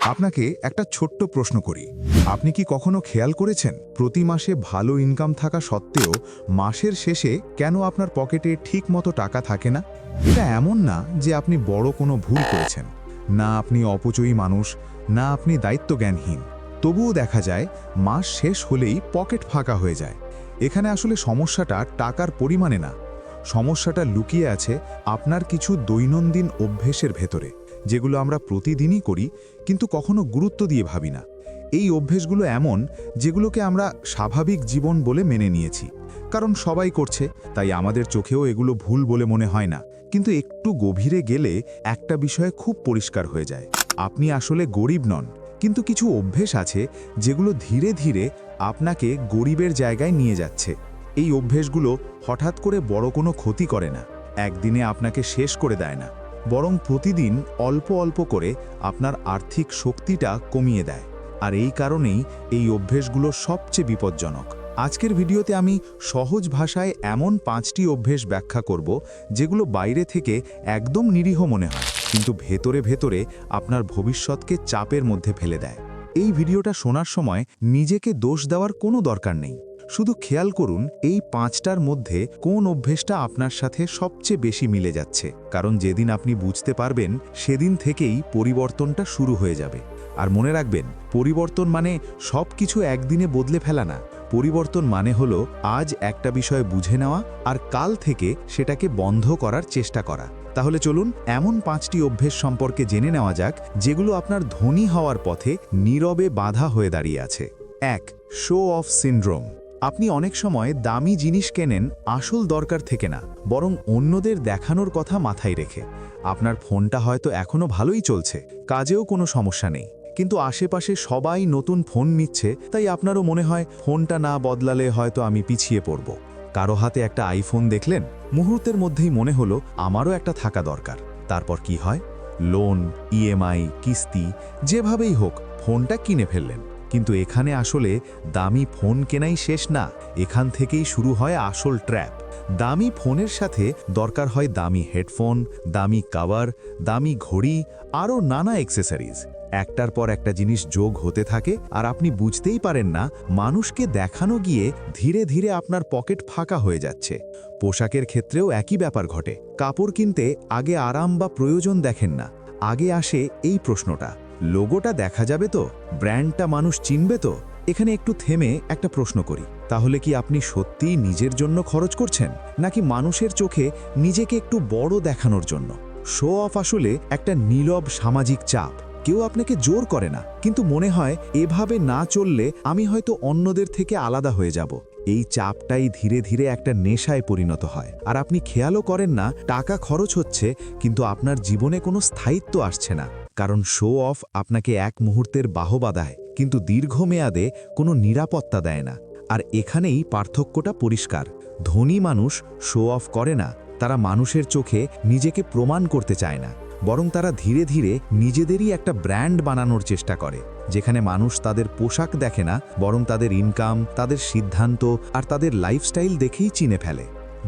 আপনাকে একটা ছোট্ট প্রশ্ন করি। আপনি কি কখনো খেয়াল করেছেন প্রতি মাসে ভালো ইনকাম থাকা সত্ত্বেও মাসের শেষে কেন আপনার পকেটে ঠিক মতো টাকা থাকে না? এটা এমন না যে আপনি বড় কোনো ভুল করেছেন। না আপনি অপচয়ী মানুষ, না আপনি দায়িত্বজ্ঞানহীন। তবুও দেখা যায়, মাস শেষ হলেই পকেট ফাঁকা হয়ে যায়। এখানে আসলে সমস্যাটা টাকার পরিমাণে না। সমস্যাটা লুকিয়ে আছে আপনার কিছু দৈনন্দিন অভ্যেসের ভেতরে। যেগুলো আমরা প্রতিদিনই করি, কিন্তু কখনো গুরুত্ব দিয়ে ভাবি না। এই অভ্যেসগুলো এমন যেগুলোকে আমরা স্বাভাবিক জীবন বলে মেনে নিয়েছি। কারণ সবাই করছে, তাই আমাদের চোখেও এগুলো ভুল বলে মনে হয় না। কিন্তু একটু গভীরে গেলে একটা বিষয়ে খুব পরিষ্কার হয়ে যায়। আপনি আসলে গরিব নন, কিন্তু কিছু অভ্যেস আছে যেগুলো ধীরে ধীরে আপনাকে গরিবের জায়গায় নিয়ে যাচ্ছে। এই অভ্যেসগুলো হঠাৎ করে বড় কোনো ক্ষতি করে না। একদিনে আপনাকে শেষ করে দেয় না। বরং প্রতিদিন অল্প অল্প করে আপনার আর্থিক শক্তিটা কমিয়ে দেয়। আর এই কারণেই এই অভ্যেসগুলো সবচেয়ে বিপজ্জনক। আজকের ভিডিওতে আমি সহজ ভাষায় এমন পাঁচটি অভ্যেস ব্যাখ্যা করব, যেগুলো বাইরে থেকে একদম নিরীহ মনে হয়, কিন্তু ভেতরে ভেতরে আপনার ভবিষ্যৎকে চাপের মধ্যে ফেলে দেয়। এই ভিডিওটা শোনার সময় নিজেকে দোষ দেওয়ার কোনো দরকার নেই। শুধু খেয়াল করুন, এই পাঁচটার মধ্যে কোন অভ্যেসটা আপনার সাথে সবচেয়ে বেশি মিলে যাচ্ছে। কারণ যেদিন আপনি বুঝতে পারবেন, সেদিন থেকেই পরিবর্তনটা শুরু হয়ে যাবে। আর মনে রাখবেন, পরিবর্তন মানে সব কিছু একদিনে বদলে ফেলা না। পরিবর্তন মানে হলো আজ একটা বিষয় বুঝে নেওয়া আর কাল থেকে সেটাকে বন্ধ করার চেষ্টা করা। তাহলে চলুন, এমন পাঁচটি অভ্যেস সম্পর্কে জেনে নেওয়া যাক, যেগুলো আপনার ধনী হওয়ার পথে নীরবে বাধা হয়ে দাঁড়িয়ে আছে। এক, শো অফ সিন্ড্রোম। আপনি অনেক সময় দামি জিনিস কেনেন আসল দরকার থেকে না, বরং অন্যদের দেখানোর কথা মাথায় রেখে। আপনার ফোনটা হয়তো এখনও ভালোই চলছে, কাজেও কোনো সমস্যা নেই। কিন্তু আশেপাশে সবাই নতুন ফোন নিচ্ছে, তাই আপনারও মনে হয় ফোনটা না বদলালে হয়তো আমি পিছিয়ে পড়ব। কারও হাতে একটা আইফোন দেখলেন? মুহূর্তের মধ্যেই মনে হলো আমারও একটা থাকা দরকার। তারপর কি হয়? লোন, ইএমআই, কিস্তি, যেভাবেই হোক, ফোনটা কিনে ফেললেন। কিন্তু এখানে আসলে দামি ফোন কেনাই শেষ না, এখান থেকেই শুরু হয় আসল ট্র্যাপ দামি ফোনের সাথে দরকার হয় দামি হেডফোন দামি কাভার দামি ঘড়ি, আরও নানা অ্যাক্সেসরিজ একটার পর একটা জিনিস যোগ হতে থাকে আর আপনি বুঝতেই পারেন না, মানুষকে দেখানো গিয়ে ধীরে ধীরে আপনার পকেট ফাঁকা হয়ে যাচ্ছে। পোশাকের ক্ষেত্রেও একই ব্যাপার ঘটে। কাপড় কিনতে আগে আরাম বা প্রয়োজন দেখেন না। আগে আসে এই প্রশ্নটা। লোগোটা দেখা যাবে তো? ব্র্যান্ডটা মানুষ চিনবে তো? এখানে একটু থেমে একটা প্রশ্ন করি। তাহলে কি আপনি সত্যিই নিজের জন্য খরচ করছেন? নাকি মানুষের চোখে নিজেকে একটু বড় দেখানোর জন্য? শো অফ আসলে একটা নীরব সামাজিক চাপ। কেউ আপনাকে জোর করে না। কিন্তু মনে হয়, এভাবে না চললে আমি হয়তো অন্যদের থেকে আলাদা হয়ে যাব। এই চাপটাই ধীরে ধীরে একটা নেশায় পরিণত হয়। আর আপনি খেয়ালও করেন না, টাকা খরচ হচ্ছে, কিন্তু আপনার জীবনে কোনো স্থায়িত্ব আসছে না। কারণ শো অফ আপনাকে এক মুহূর্তের বাহবা দেয়, কিন্তু দীর্ঘমেয়াদে কোনো নিরাপত্তা দেয় না। আর এখানেই পার্থক্যটা পরিষ্কার। ধনী মানুষ শো অফ করে না, তারা মানুষের চোখে নিজেকে প্রমাণ করতে চায় না। বরং তারা ধীরে ধীরে নিজেদেরই একটা ব্র্যান্ড বানানোর চেষ্টা করে, যেখানে মানুষ তাদের পোশাক দেখে না, বরং তাদের ইনকাম তাদের সিদ্ধান্ত আর তাদের লাইফস্টাইল দেখেই চিনে ফেলে।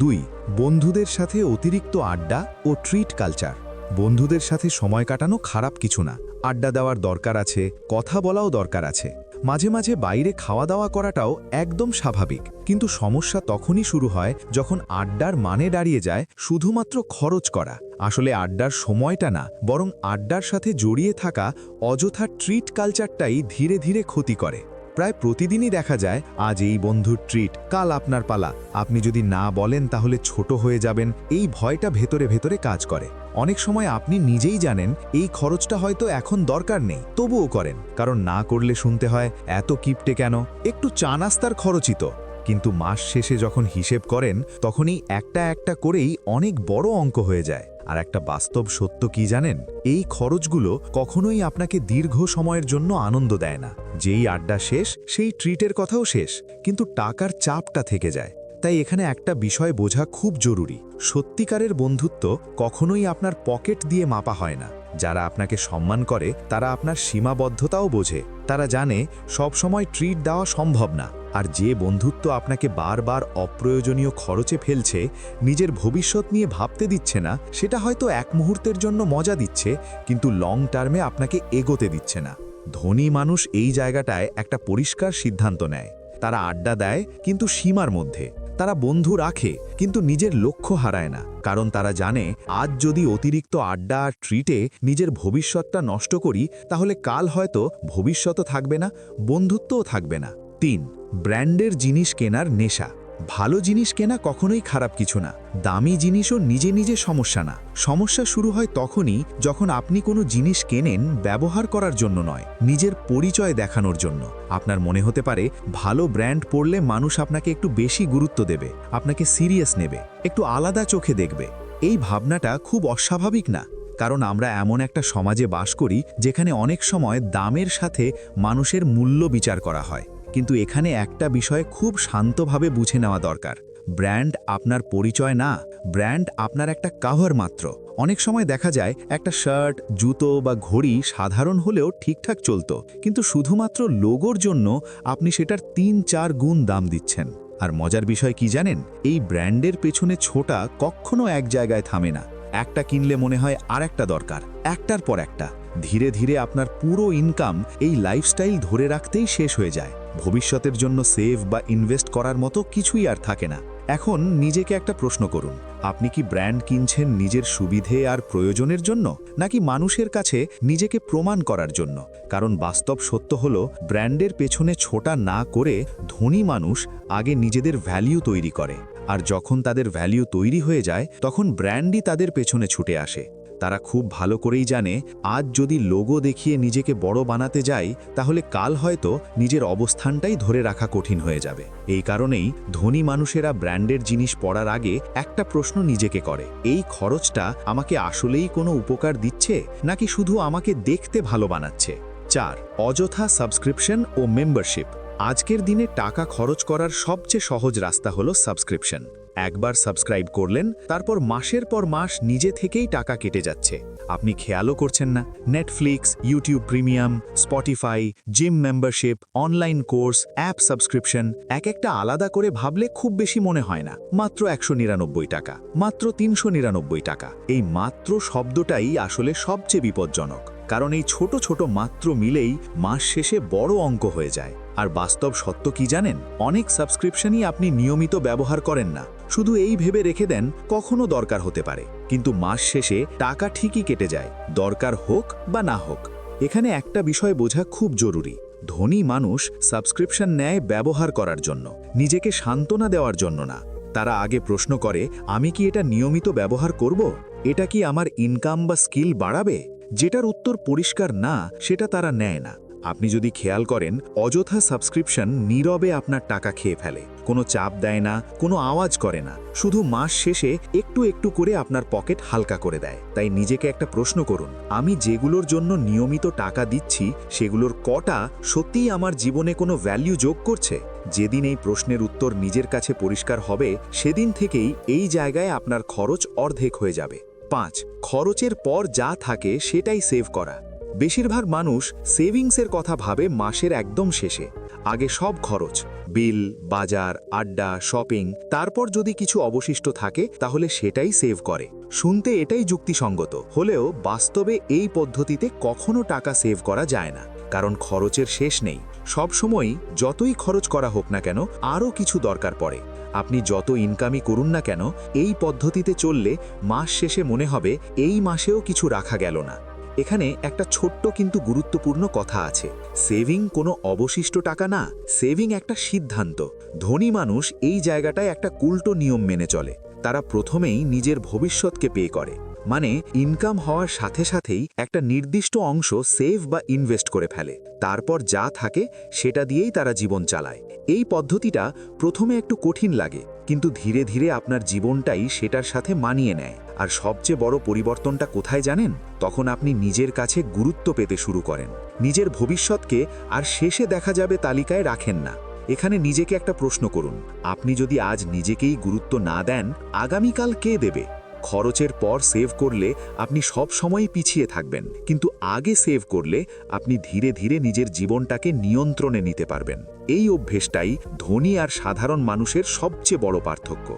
দুই, বন্ধুদের সাথে অতিরিক্ত আড্ডা ও ট্রিট কালচার বন্ধুদের সাথে সময় কাটানো খারাপ কিছু না। আড্ডা দেওয়ার দরকার আছে, কথা বলাও দরকার আছে। মাঝে মাঝে বাইরে খাওয়া দাওয়া করাটাও একদম স্বাভাবিক। কিন্তু সমস্যা তখনই শুরু হয় যখন আড্ডার মানে দাঁড়িয়ে যায় শুধুমাত্র খরচ করা। আসলে আড্ডার সময়টা না, বরং আড্ডার সাথে জড়িয়ে থাকা অযথা ট্রিট কালচারটাই ধীরে ধীরে ক্ষতি করে। প্রায় প্রতিদিনই দেখা যায়, আজ এই বন্ধুর ট্রিট কাল আপনার পালা। আপনি যদি না বলেন তাহলে ছোট হয়ে যাবেন, এই ভয়টা ভেতরে ভেতরে কাজ করে। অনেক সময় আপনি নিজেই জানেন, এই খরচটা হয়তো এখন দরকার নেই, তবুও করেন। কারণ না করলে শুনতে হয়, এত কিপটে কেন? একটু চা নাস্তার খরচই তো। কিন্তু মাস শেষে যখন হিসেব করেন, তখনই একটা একটা করেই অনেক বড় অঙ্ক হয়ে যায়। আর একটা বাস্তব সত্য কি জানেন? এই খরচগুলো কখনোই আপনাকে দীর্ঘ সময়ের জন্য আনন্দ দেয় না। যেই আড্ডা শেষ, সেই ট্রিটের কথাও শেষ, কিন্তু টাকার চাপটা থেকে যায়। তাই এখানে একটা বিষয় বোঝা খুব জরুরি। সত্যিকারের বন্ধুত্ব কখনোই আপনার পকেট দিয়ে মাপা হয় না। যারা আপনাকে সম্মান করে, তারা আপনার সীমাবদ্ধতাও বোঝে। তারা জানে সব সময় ট্রিট দেওয়া সম্ভব না। আর যে বন্ধুত্ব আপনাকে বারবার অপ্রয়োজনীয় খরচে ফেলছে, নিজের ভবিষ্যৎ নিয়ে ভাবতে দিচ্ছে না, সেটা হয়তো এক মুহূর্তের জন্য মজা দিচ্ছে, কিন্তু লং টার্মে আপনাকে এগোতে দিচ্ছে না। ধনী মানুষ এই জায়গাটায় একটা পরিষ্কার সিদ্ধান্ত নেয়। তারা আড্ডা দেয়, কিন্তু সীমার মধ্যে। তারা বন্ধু রাখে, কিন্তু নিজের লক্ষ্য হারায় না। কারণ তারা জানে, আজ যদি অতিরিক্ত আড্ডা আর ট্রিটে নিজের ভবিষ্যৎটা নষ্ট করি, তাহলে কাল হয়তো ভবিষ্যৎও থাকবে না, বন্ধুত্বও থাকবে না। তিন ব্র্যান্ডের জিনিস কেনার নেশা। ভালো জিনিস কেনা কখনোই খারাপ কিছু না। দামি জিনিসও নিজে নিজে সমস্যা না। সমস্যা শুরু হয় তখনই যখন আপনি কোনো জিনিস কেনেন ব্যবহার করার জন্য নয়, নিজের পরিচয় দেখানোর জন্য। আপনার মনে হতে পারে, ভালো ব্র্যান্ড পড়লে মানুষ আপনাকে একটু বেশি গুরুত্ব দেবে, আপনাকে সিরিয়াস নেবে, একটু আলাদা চোখে দেখবে। এই ভাবনাটা খুব অস্বাভাবিক না, কারণ আমরা এমন একটা সমাজে বাস করি যেখানে অনেক সময় দামের সাথে মানুষের মূল্য বিচার করা হয়। কিন্তু এখানে একটা বিষয় খুব শান্তভাবে বুঝে নেওয়া দরকার। ব্র্যান্ড আপনার পরিচয় না, ব্র্যান্ড আপনার একটা কাভার মাত্র। অনেক সময় দেখা যায়, একটা শার্ট, জুতো বা ঘড়ি সাধারণ হলেও ঠিকঠাক চলত, কিন্তু শুধুমাত্র লোগোর জন্য আপনি সেটার তিন চার গুণ দাম দিচ্ছেন। আর মজার বিষয় কি জানেন? এই ব্র্যান্ডের পেছনে ছোটা কখনো এক জায়গায় থামে না। একটা কিনলে মনে হয় আর একটা দরকার, একটার পর একটা। ধীরে ধীরে আপনার পুরো ইনকাম এই লাইফস্টাইল ধরে রাখতেই শেষ হয়ে যায়। ভবিষ্যতের জন্য সেভ বা ইনভেস্ট করার মতো কিছুই আর থাকে না। এখন নিজেকে একটা প্রশ্ন করুন, আপনি কি ব্র্যান্ড কিনছেন নিজের সুবিধে আর প্রয়োজনের জন্য, নাকি মানুষের কাছে নিজেকে প্রমাণ করার জন্য? কারণ বাস্তব সত্য হল, ব্র্যান্ডের পেছনে ছোটা না করে ধনী মানুষ আগে নিজেদের ভ্যালিউ তৈরি করে। আর যখন তাদের ভ্যালিউ তৈরি হয়ে যায়, তখন ব্র্যান্ডই তাদের পেছনে ছুটে আসে। তারা খুব ভালো করেই জানে, আজ যদি লোগো দেখিয়ে নিজেকে বড় বানাতে যাই, তাহলে কাল হয়তো নিজের অবস্থানটাই ধরে রাখা কঠিন হয়ে যাবে। এই কারণেই ধনী মানুষেরা ব্র্যান্ডের জিনিস পড়ার আগে একটা প্রশ্ন নিজেকে করে, এই খরচটা আমাকে আসলেই কোনো উপকার দিচ্ছে, নাকি শুধু আমাকে দেখতে ভালো বানাচ্ছে? চার, অযথা সাবস্ক্রিপশন ও মেম্বারশিপ। আজকের দিনে টাকা খরচ করার সবচেয়ে সহজ রাস্তা হলো সাবস্ক্রিপশন। একবার সাবস্ক্রাইব করলেন, তারপর মাসের পর মাস নিজে থেকেই টাকা কেটে যাচ্ছে। আপনি খেয়ালও করছেন না। Netflix YouTube premium Spotify gym membership online course app subscription এক একটা আলাদা করে ভাবলে খুব বেশি মনে হয় না। মাত্র একশো নিরানব্বই টাকা, মাত্র তিনশো নিরানব্বই টাকা। এই মাত্র শব্দটাই আসলে সবচেয়ে বিপজ্জনক। কারণ এই ছোট ছোট মাত্র মিলেই মাস শেষে বড় অঙ্ক হয়ে যায়। আর বাস্তব সত্য কি জানেন? অনেক সাবস্ক্রিপশনই আপনি নিয়মিত ব্যবহার করেন না। শুধু এই ভেবে রেখে দেন, কখনো দরকার হতে পারে। কিন্তু মাস শেষে টাকা ঠিকই কেটে যায়, দরকার হোক বা না হোক। এখানে একটা বিষয় বোঝা খুব জরুরি। ধনী মানুষ সাবস্ক্রিপশন নেয় ব্যবহার করার জন্য, নিজেকে সান্ত্বনা দেওয়ার জন্য না। তারা আগে প্রশ্ন করে, আমি কি এটা নিয়মিত ব্যবহার করব? এটা কি আমার ইনকাম বা স্কিল বাড়াবে? যেটার উত্তর পরিষ্কার না, সেটা তারা নেয় না। আপনি যদি খেয়াল করেন, অযথা সাবস্ক্রিপশন নীরবে আপনার টাকা খেয়ে ফেলে। কোনো চাপ দেয় না, কোনো আওয়াজ করে না। শুধু মাস শেষে একটু একটু করে আপনার পকেট হালকা করে দেয়। তাই নিজেকে একটা প্রশ্ন করুন, আমি যেগুলোর জন্য নিয়মিত টাকা দিচ্ছি, সেগুলোর কটা সত্যিই আমার জীবনে কোনো ভ্যালিউ যোগ করছে? যেদিন এই প্রশ্নের উত্তর নিজের কাছে পরিষ্কার হবে, সেদিন থেকেই এই জায়গায় আপনার খরচ অর্ধেক হয়ে যাবে। পাঁচ, খরচের পর যা থাকে সেটাই সেভ করা। বেশিরভাগ মানুষ সেভিংসের কথা ভাবে মাসের একদম শেষে। আগে সব খরচ, বিল, বাজার, আড্ডা, শপিং, তারপর যদি কিছু অবশিষ্ট থাকে তাহলে সেটাই সেভ করে। শুনতে এটাই যুক্তিসঙ্গত, হলেও বাস্তবে এই পদ্ধতিতে কখনো টাকা সেভ করা যায় না, কারণ খরচের শেষ নেই। সবসময়ই যতই খরচ করা হোক না কেন, আরও কিছু দরকার পড়ে। আপনি যত ইনকামই করুন না কেন, এই পদ্ধতিতে চললে মাস শেষে মনে হবে এই মাসেও কিছু রাখা গেল না। এখানে একটা ছোট্ট কিন্তু গুরুত্বপূর্ণ কথা আছে। সেভিং কোনো অবশিষ্ট টাকা না, সেভিং একটা সিদ্ধান্ত। ধনী মানুষ এই জায়গাটায় একটা উল্টো নিয়ম মেনে চলে। তারা প্রথমেই নিজের ভবিষ্যৎকে পে করে। মানে ইনকাম হওয়ার সাথে সাথেই একটা নির্দিষ্ট অংশ সেভ বা ইনভেস্ট করে ফেলে। তারপর যা থাকে সেটা দিয়েই তারা জীবন চালায়। এই পদ্ধতিটা প্রথমে একটু কঠিন লাগে, কিন্তু ধীরে ধীরে আপনার জীবনটাই সেটার সাথে মানিয়ে নেয়। আর সবচেয়ে বড় পরিবর্তনটা কোথায় জানেন? তখন আপনি নিজের কাছে গুরুত্ব পেতে শুরু করেন। নিজের ভবিষ্যৎকে আর শেষে দেখা যাবে তালিকায় রাখেন না। এখানে নিজেকে একটা প্রশ্ন করুন, আপনি যদি আজ নিজেকেই গুরুত্ব না দেন, আগামীকাল কে দেবে? খরচের পর সেভ করলে আপনি সব সময় পিছিয়ে থাকবেন। কিন্তু আগে সেভ করলে আপনি ধীরে ধীরে নিজের জীবনটাকে নিয়ন্ত্রণে নিতে পারবেন। এই অভ্যেসটাই ধনী আর সাধারণ মানুষের সবচেয়ে বড় পার্থক্য।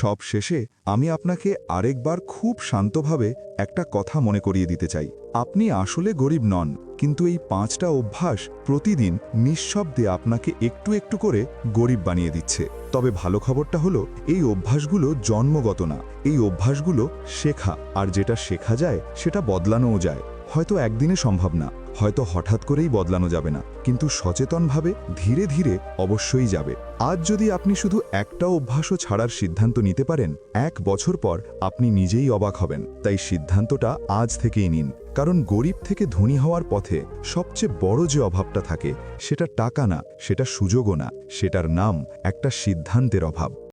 সব শেষে আমি আপনাকে আরেকবার খুব শান্তভাবে একটা কথা মনে করিয়ে দিতে চাই। আপনি আসলে গরিব নন, কিন্তু এই পাঁচটা অভ্যাস প্রতিদিন নিঃশব্দে আপনাকে একটু একটু করে গরিব বানিয়ে দিচ্ছে। তবে ভালো খবরটা হলো, এই অভ্যাসগুলো জন্মগত না। এই অভ্যাসগুলো শেখা, আর যেটা শেখা যায়, সেটা বদলানোও যায়। হয়তো একদিনে সম্ভব না। হয়তো হঠাৎ করেই বদলানো যাবে না, কিন্তু সচেতনভাবে ধীরে ধীরে অবশ্যই যাবে। আজ যদি আপনি শুধু একটা অভ্যাসও ছাড়ার সিদ্ধান্ত নিতে পারেন, এক বছর পর আপনি নিজেই অবাক হবেন। তাই সিদ্ধান্তটা আজ থেকেই নিন। কারণ গরিব থেকে ধনী হওয়ার পথে সবচেয়ে বড় যে অভাবটা থাকে, সেটা টাকা না, সেটা সুযোগও না, সেটার নাম একটা সিদ্ধান্তের অভাব।